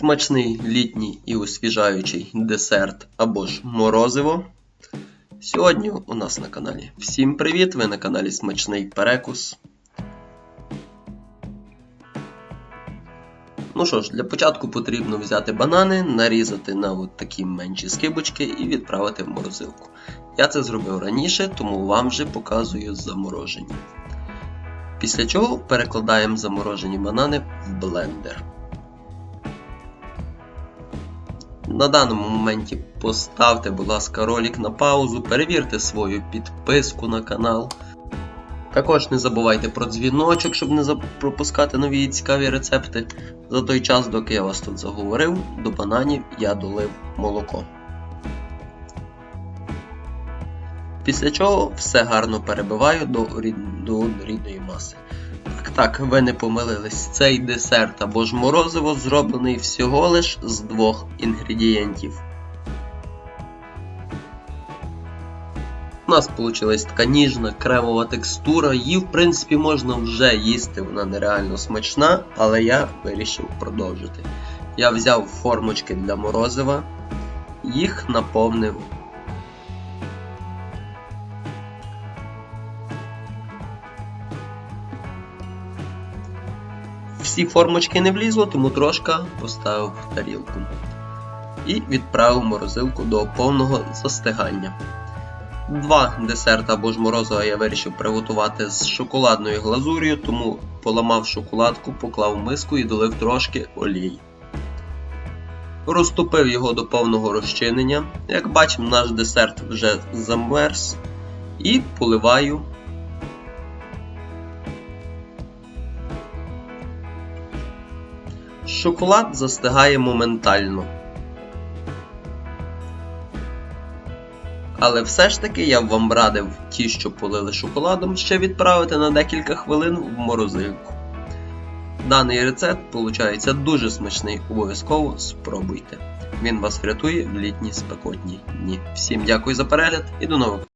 смачний літній і освіжаючий десерт або ж морозиво. Сьогодні у нас на каналі. Всім привіт! Ви на каналі Смачний Перекус. Ну що ж, для початку потрібно взяти банани, нарізати на от такі менші скибочки і відправити в морозилку. Я це зробив раніше, тому вам вже показую заморожені. Після чого перекладаємо заморожені банани в блендер. На даному моменті поставте, будь ласка, ролик на паузу, перевірте свою підписку на канал. Також не забувайте про дзвіночок, щоб не пропускати нові цікаві рецепти. За той час, доки я вас тут заговорив, до бананів я долив молоко. Після чого все гарно перебиваю до, рід- до однорідної маси. Так, так, ви не помилились. Цей десерт або ж морозиво зроблений всього лиш з двох інгредієнтів. У нас вийшла така ніжна кремова текстура, її в принципі можна вже їсти, вона нереально смачна, але я вирішив продовжити. Я взяв формочки для морозива, їх наповнив Всі формочки не влізло, тому трошки поставив в тарілку. І відправив морозилку до повного застигання. Два десерта або ж морозива я вирішив приготувати з шоколадною глазур'ю, тому поламав шоколадку, поклав миску і долив трошки олії. Розтопив його до повного розчинення. Як бачимо, наш десерт вже замерз. І поливаю Шоколад застигає моментально. Але все ж таки я б вам радив ті, що полили шоколадом, ще відправити на декілька хвилин в морозилку. Даний рецепт виходить дуже смачний, обов'язково спробуйте. Він вас врятує в літні спекотні дні. Всім дякую за перегляд і до нових